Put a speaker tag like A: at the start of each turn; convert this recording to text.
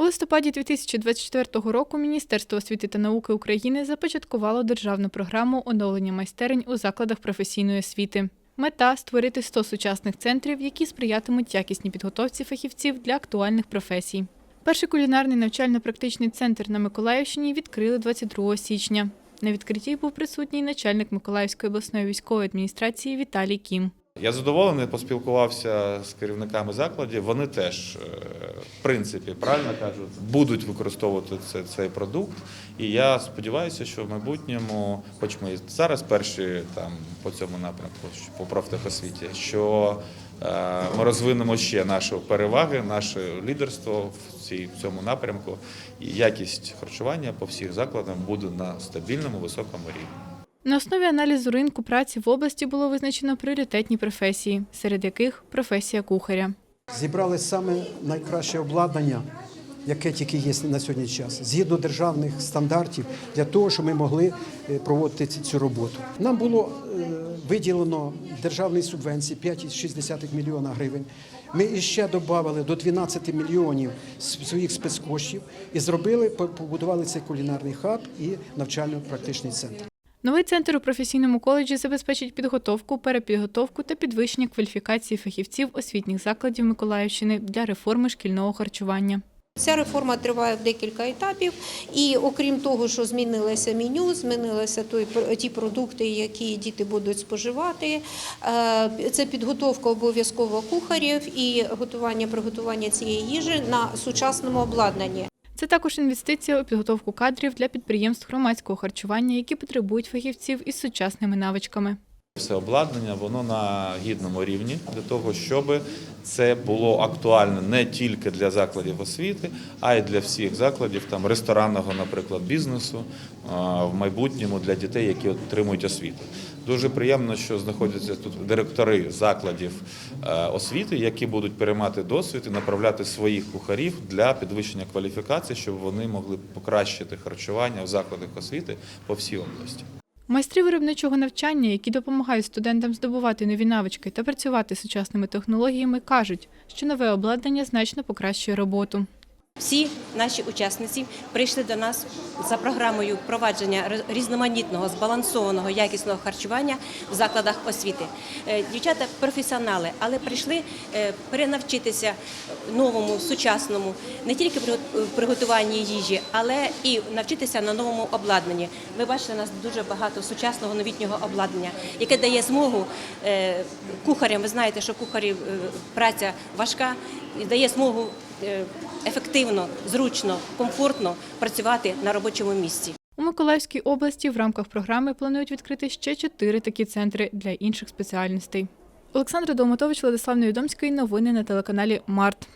A: У листопаді 2024 року Міністерство освіти та науки України започаткувало державну програму оновлення майстерень у закладах професійної освіти. Мета створити 100 сучасних центрів, які сприятимуть якісній підготовці фахівців для актуальних професій. Перший кулінарний навчально-практичний центр на Миколаївщині відкрили 22 січня. На відкритті був присутній начальник Миколаївської обласної військової адміністрації Віталій Кім.
B: Я задоволений, поспілкувався з керівниками закладів. Вони теж, е, в принципі, правильно кажуть, будуть використовувати це- цей продукт. І я сподіваюся, що в майбутньому, хоч ми зараз перші там по цьому напрямку, по профтехосвіті, що е, ми розвинемо ще наші переваги, наше лідерство в цій в цьому напрямку, і якість харчування по всіх закладам буде на стабільному високому рівні.
A: На основі аналізу ринку праці в області було визначено пріоритетні професії, серед яких професія кухаря.
C: Зібрали саме найкраще обладнання, яке тільки є на сьогоднішній час, згідно державних стандартів, для того, щоб ми могли е, проводити цю роботу. Нам було е, виділено державної субвенції 5,6 мільйона гривень. Ми іще додали до 12 мільйонів своїх спецкоштів і зробили, по- побудували цей кулінарний хаб і навчально-практичний центр.
A: Новий центр у професійному коледжі забезпечить підготовку, перепідготовку та підвищення кваліфікації фахівців освітніх закладів Миколаївщини для реформи шкільного харчування.
D: Ця реформа триває в декілька етапів, і окрім того, що змінилося меню, змінилися той ті продукти, які діти будуть споживати. е, Це підготовка обов'язково кухарів і готування приготування цієї їжі на сучасному обладнанні.
A: Це також інвестиція у підготовку кадрів для підприємств громадського харчування, які потребують фахівців із сучасними навичками.
B: Все обладнання воно на гідному рівні для того, щоб це було актуально не тільки для закладів освіти, а й для всіх закладів там ресторанного, наприклад, бізнесу в майбутньому для дітей, які отримують освіту. Дуже приємно, що знаходяться тут директори закладів е, освіти, які будуть переймати досвід і направляти своїх кухарів для підвищення кваліфікації, щоб вони могли покращити харчування в закладах освіти по всій області.
A: Майстри виробничого навчання, які допомагають студентам здобувати нові навички та працювати з сучасними технологіями, кажуть, що нове обладнання значно покращує роботу.
E: Всі наші учасниці прийшли до нас за програмою впровадження різноманітного, збалансованого, якісного харчування в закладах освіти. Е, Дівчата професіонали, але прийшли е, перенавчитися новому, сучасному, не тільки при приготуванні їжі, але і навчитися на новому обладнанні. Ви бачите, у нас дуже багато сучасного новітнього обладнання, яке дає змогу е, кухарям. Ви знаєте, що кухарів е, праця важка і дає змогу ефективно, зручно, комфортно працювати на робочому місці.
A: У Миколаївській області в рамках програми планують відкрити ще чотири такі центри для інших спеціальностей. Олександра Долматович, Владислав Невідомський. Новини на телеканалі Март.